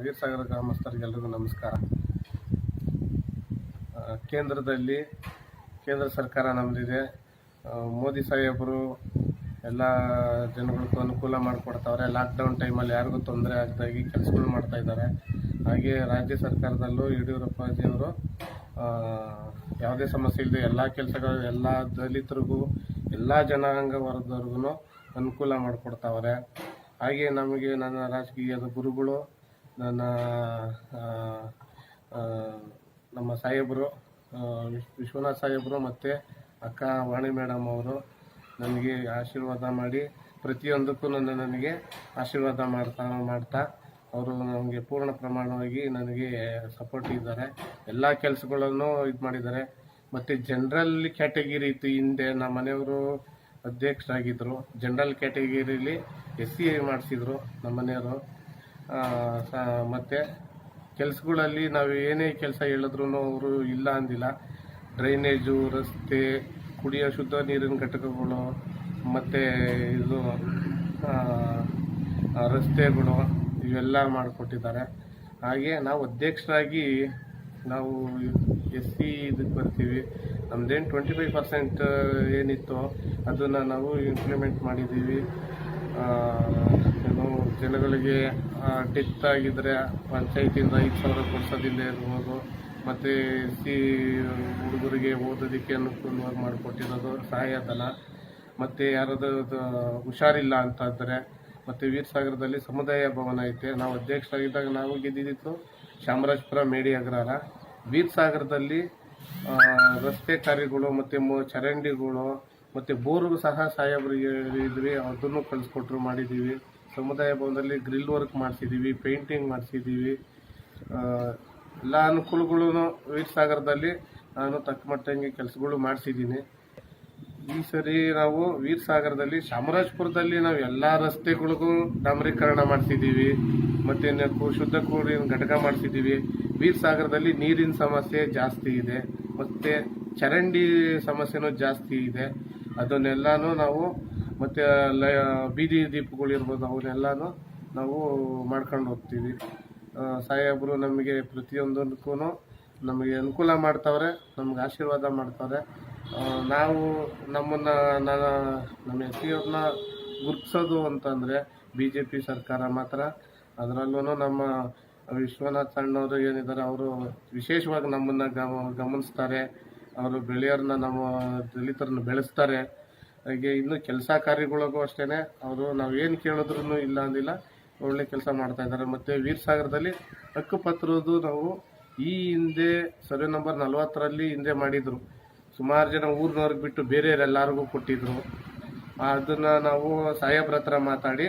ವೀರಸಾಗರ ಗ್ರಾಮಸ್ಥರಿಗೆಲ್ಲರಿಗೂ ನಮಸ್ಕಾರ. ಕೇಂದ್ರದಲ್ಲಿ ಕೇಂದ್ರ ಸರ್ಕಾರ ನಮ್ಮದಿದೆ ಮೋದಿ ಸಾಹೇಬರು ಎಲ್ಲ ಜನಗಳಿಗೂ ಅನುಕೂಲ ಮಾಡಿಕೊಡ್ತಾವ್ರೆ. ಲಾಕ್ಡೌನ್ ಟೈಮಲ್ಲಿ ಯಾರಿಗೂ ತೊಂದರೆ ಆಗದಾಗಿ ಕೆಲಸಗಳು ಮಾಡ್ತಾ ಇದ್ದಾರೆ. ಹಾಗೆ ರಾಜ್ಯ ಸರ್ಕಾರದಲ್ಲೂ ಯಡಿಯೂರಪ್ಪಾಜಿಯವರು ಯಾವುದೇ ಸಮಸ್ಯೆ ಇಲ್ಲದೆ ಎಲ್ಲ ಕೆಲಸಗಳು ಎಲ್ಲ ದಲಿತರಿಗೂ, ಎಲ್ಲ ಜನಾಂಗ ವರ್ಗದವ್ರಿಗೂ ಅನುಕೂಲ ಮಾಡಿಕೊಡ್ತಾವ್ರೆ. ಹಾಗೆ ನಮಗೆ ನನ್ನ ರಾಜಕೀಯದ ಗುರುಗಳು ನನ್ನ ನಮ್ಮ ಸಾಹೇಬರು ವಿಶ್ವನಾಥ್ ಸಾಹೇಬರು ಮತ್ತು ಅಕ್ಕ ವಾಣಿ ಮೇಡಮ್ ಅವರು ನನಗೆ ಆಶೀರ್ವಾದ ಮಾಡಿ ಪ್ರತಿಯೊಂದಕ್ಕೂ ನನ್ನ, ನನಗೆ ಆಶೀರ್ವಾದ ಮಾಡ್ತಾ ಮಾಡ್ತಾ ಅವರು ನನಗೆ ಪೂರ್ಣ ಪ್ರಮಾಣವಾಗಿ ನನಗೆ ಸಪೋರ್ಟ್ ಇದ್ದಾರೆ. ಎಲ್ಲ ಕೆಲಸಗಳನ್ನು ಇದು ಮಾಡಿದ್ದಾರೆ. ಮತ್ತು ಜನರಲ್ ಕ್ಯಾಟಗಿರಿ ಇತ್ತು ಹಿಂದೆ ನಮ್ಮ ಮನೆಯವರು ಅಧ್ಯಕ್ಷರಾಗಿದ್ದರು ಜನರಲ್ ಕ್ಯಾಟಗಿರಿಲಿ ಎಸ್ ಸಿ ಮಾಡಿಸಿದರು ನಮ್ಮ ಮನೆಯವರು. ಮತ್ತು ಕೆಲಸಗಳಲ್ಲಿ ನಾವು ಏನೇ ಕೆಲಸ ಹೇಳಿದ್ರು ಅವರು ಇಲ್ಲ ಅಂದಿಲ್ಲ. ಡ್ರೈನೇಜು, ರಸ್ತೆ, ಕುಡಿಯೋ ಶುದ್ಧ ನೀರಿನ ಘಟಕಗಳು, ಮತ್ತು ಇದು ರಸ್ತೆಗಳು ಇವೆಲ್ಲ ಮಾಡಿಕೊಟ್ಟಿದ್ದಾರೆ. ಹಾಗೆ ನಾವು ಅಧ್ಯಕ್ಷರಾಗಿ ನಾವು ಎಸ್ ಸಿ ಇದಕ್ಕೆ ಬರ್ತೀವಿ. ನಮ್ಮದೇನು ಟ್ವೆಂಟಿ ಫೈವ್ ಪರ್ಸೆಂಟ್ ಏನಿತ್ತು ಅದನ್ನು ನಾವು ಇಂಪ್ಲಿಮೆಂಟ್ ಮಾಡಿದ್ದೀವಿ. ಏನು ಜನಗಳಿಗೆ ಡೆತ್ ಆಗಿದ್ದರೆ ಪಂಚಾಯತಿಯಿಂದ ಐದು ಸಾವಿರ ಕೊಡ್ಸೋದಿಲ್ಲ ಇರ್ಬೋದು. ಮತ್ತು ಸಿ, ಹುಡುಗರಿಗೆ ಓದೋದಕ್ಕೆ ಅನುಕೂಲವಾಗಿ ಮಾಡಿಕೊಟ್ಟಿರೋದು ಸಹಾಯಧನ ಮತ್ತು ಯಾರಾದರೂ ಹುಷಾರಿಲ್ಲ ಅಂತಾದರೆ ಮತ್ತು ವೀರಸಾಗರದಲ್ಲಿ ಸಮುದಾಯ ಭವನ ಐತೆ. ನಾವು ಅಧ್ಯಕ್ಷರಾಗಿದ್ದಾಗ ನಾವು ಗೆದ್ದಿದ್ದು ಚಾಮರಾಜಪುರ ಮೇಡಿ ಅಗ್ರಹಾರ. ವೀರಸಾಗರದಲ್ಲಿ ರಸ್ತೆ ಕಾರ್ಯಗಳು ಮತ್ತು ಮೊ, ಚರಂಡಿಗಳು, ಮತ್ತು ಬೋರ್ಗೂ ಸಹ ಸಾಹೇಬರಿಗೆ ಇದ್ವಿ ಅದನ್ನು ಕಳಿಸ್ಕೊಟ್ರು ಮಾಡಿದ್ದೀವಿ. ಸಮುದಾಯ ಭವನದಲ್ಲಿ ಗ್ರಿಲ್ ವರ್ಕ್ ಮಾಡಿಸಿದ್ದೀವಿ ಪೇಂಟಿಂಗ್ ಮಾಡಿಸಿದ್ದೀವಿ ಎಲ್ಲ ಅನುಕೂಲಗಳು ವೀರಸಾಗರದಲ್ಲಿ ನಾನು ತಕ್ಕಮಟ್ಟಂಗೆ ಕೆಲಸಗಳು ಮಾಡಿಸಿದ್ದೀನಿ. ಈ ಸರಿ ನಾವು ವೀರಸಾಗರದಲ್ಲಿ ಚಾಮರಾಜಪುರದಲ್ಲಿ ನಾವು ಎಲ್ಲ ರಸ್ತೆಗಳಿಗೂ ಡಾಮರೀಕರಣ ಮಾಡಿಸಿದ್ದೀವಿ ಮತ್ತು ಶುದ್ಧ ಕೂಡಿನ ಘಟಕ ಮಾಡಿಸಿದ್ದೀವಿ ವೀರಸಾಗರದಲ್ಲಿ ನೀರಿನ ಸಮಸ್ಯೆ ಜಾಸ್ತಿ ಇದೆ. ಮತ್ತು ಚರಂಡಿ ಸಮಸ್ಯೆನೂ ಜಾಸ್ತಿ ಇದೆ. ಅದನ್ನೆಲ್ಲನೂ ನಾವು ಮತ್ತು ಲ, ಬೀದಿ ದೀಪಗಳಿರ್ಬೋದು ಅವನ್ನೆಲ್ಲನೂ ನಾವು ಮಾಡ್ಕೊಂಡು ಹೋಗ್ತೀವಿ. ಸಾಹೇಬರು ನಮಗೆ ಪ್ರತಿಯೊಂದಕ್ಕೂ ನಮಗೆ ಅನುಕೂಲ ಮಾಡ್ತವ್ರೆ, ನಮ್ಗೆ ಆಶೀರ್ವಾದ ಮಾಡ್ತವ್ರೆ. ನಾವು ನಮ್ಮನ್ನು ನಾನು ನಮ್ಮ ಎಸ್ ಅವ್ರನ್ನ ಗುರುತಿಸೋದು ಅಂತಂದರೆ ಬಿ ಜೆ ಪಿ ಸರ್ಕಾರ ಮಾತ್ರ. ಅದರಲ್ಲೂ ನಮ್ಮ ವಿಶ್ವನಾಥ್ ಸಣ್ಣವರು ಏನಿದ್ದಾರೆ ಅವರು ವಿಶೇಷವಾಗಿ ನಮ್ಮನ್ನು ಗಮ, ಗಮನಿಸ್ತಾರೆ. ಅವರು ಬೆಳೆಯೋರನ್ನ ನಮ್ಮ ದಲಿತರನ್ನ ಬೆಳೆಸ್ತಾರೆ. ಹಾಗೆ ಇನ್ನು ಕೆಲಸ ಕಾರ್ಯಗಳಿಗೂ ಅಷ್ಟೇ ಅವರು ನಾವು ಏನು ಕೇಳಿದ್ರು ಇಲ್ಲ ಅಂದಿಲ್ಲ. ಒಳ್ಳೆ ಕೆಲಸ ಮಾಡ್ತಾ ಇದ್ದಾರೆ. ಮತ್ತು ವೀರಸಾಗರದಲ್ಲಿ ಹಕ್ಕುಪತ್ರದ ನಾವು ಈ ಹಿಂದೆ ಸರ್ವೆ ನಂಬರ್ ನಲ್ವತ್ತರಲ್ಲಿ ಹಿಂದೆ ಮಾಡಿದರು. ಸುಮಾರು ಜನ ಊರಿನವ್ರಿಗೆ ಬಿಟ್ಟು ಬೇರೆಯವರೆಲ್ಲರಿಗೂ ಕೊಟ್ಟಿದ್ರು. ಅದನ್ನು ನಾವು ಸಾಹೇಬ್ರ ಹತ್ರ ಮಾತಾಡಿ,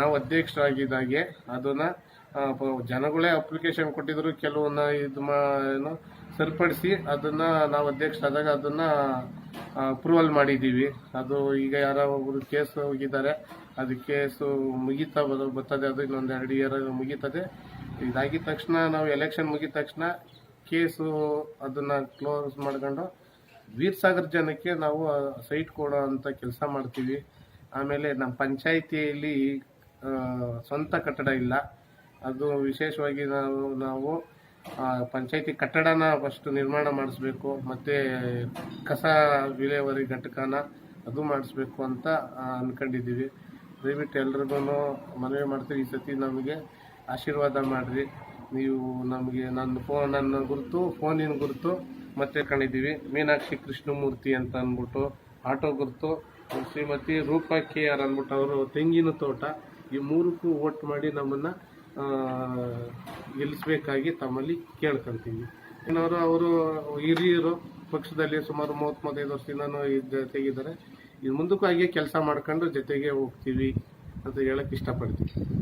ನಾವು ಅಧ್ಯಕ್ಷರಾಗಿದ್ದಾಗೆ ಅದನ್ನು ಜನಗಳೇ ಅಪ್ಲಿಕೇಶನ್ ಕೊಟ್ಟಿದ್ರು. ಕೆಲವನ್ನ ಇದು ಮಾ, ಏನು, ಸರಿಪಡಿಸಿ ಅದನ್ನು ನಾವು ಅಧ್ಯಕ್ಷರಾದಾಗ ಅದನ್ನ ಅಪ್ರೂವಲ್ ಮಾಡಿದ್ದೀವಿ. ಅದು ಈಗ ಯಾರೋ ಒಬ್ಬರು ಕೇಸ್ ಹೋಗಿದ್ದಾರೆ. ಅದು ಕೇಸು ಮುಗೀತಾ ಬರೋ- ಬರ್ತದೆ. ಅದು ಇನ್ನೊಂದು ಎರಡು ಇಯರ್ ಮುಗೀತದೆ. ಇದಾಗಿದ ತಕ್ಷಣ ನಾವು ಎಲೆಕ್ಷನ್ ಮುಗಿದ ತಕ್ಷಣ ಕೇಸು ಅದನ್ನು ಕ್ಲೋಸ್ ಮಾಡ್ಕೊಂಡು ವೀರಸಾಗರ್ ಜನಕ್ಕೆ ನಾವು ಸೈಟ್ ಕೊಡೋ ಅಂತ ಕೆಲಸ ಮಾಡ್ತೀವಿ. ಆಮೇಲೆ ನಮ್ಮ ಪಂಚಾಯಿತಿಯಲ್ಲಿ ಸ್ವಂತ ಕಟ್ಟಡ ಇಲ್ಲ. ಅದು ವಿಶೇಷವಾಗಿ ನಾವು ನಾವು ಪಂಚಾಯಿತಿ ಕಟ್ಟಡನ ಫಸ್ಟ್ ನಿರ್ಮಾಣ ಮಾಡಿಸ್ಬೇಕು, ಮತ್ತು ಕಸ ವಿಲೇವಾರಿ ಘಟಕನ ಅದು ಮಾಡಿಸ್ಬೇಕು ಅಂತ ಅಂದ್ಕೊಂಡಿದ್ದೀವಿ ದಯವಿಟ್ಟು ಎಲ್ರಿಗೂ ಮನವಿ ಮಾಡ್ತೀವಿ ಈ ಸತಿ ನಮಗೆ ಆಶೀರ್ವಾದ ಮಾಡಿರಿ. ನೀವು ನಮಗೆ ನನ್ನ ಫೋ, ನನ್ನ ಗುರುತು, ಫೋನಿನ ಗುರುತು ಮತ್ತೆ ಕಂಡಿದ್ದೀವಿ ಮೀನಾಕ್ಷಿ ಕೃಷ್ಣಮೂರ್ತಿ ಅಂತ ಅಂದ್ಬಿಟ್ಟು ಆಟೋ ಗುರುತು, ಶ್ರೀಮತಿ ರೂಪಾ ಕೆ ಆರ್ ಅಂದ್ಬಿಟ್ಟು ಅವರು ತೆಂಗಿನ ತೋಟ. ಈ ಮೂರಕ್ಕೂ ಓಟ್ ಮಾಡಿ ನಮ್ಮನ್ನು ಗೆಲ್ಲಿಸ್ಬೇಕಾಗಿ ತಮ್ಮಲ್ಲಿ ಕೇಳ್ಕೊಂತೀವಿ. ಏನಾದ್ರು ಅವರು ಹಿರಿಯರು ಪಕ್ಷದಲ್ಲಿ ಸುಮಾರು ಮೂವತ್ತ್ ಮೂವತ್ತೈದು ವರ್ಷದಿಂದನೂ ಇದ್ದ ತೆಗಿದ್ದಾರೆ ಇನ್ನು ಮುಂದಕ್ಕೂ ಹಾಗೆ ಕೆಲಸ ಮಾಡ್ಕೊಂಡು ಜೊತೆಗೆ ಹೋಗ್ತೀವಿ ಅಂತ ಹೇಳಕ್ ಇಷ್ಟಪಡ್ತೀವಿ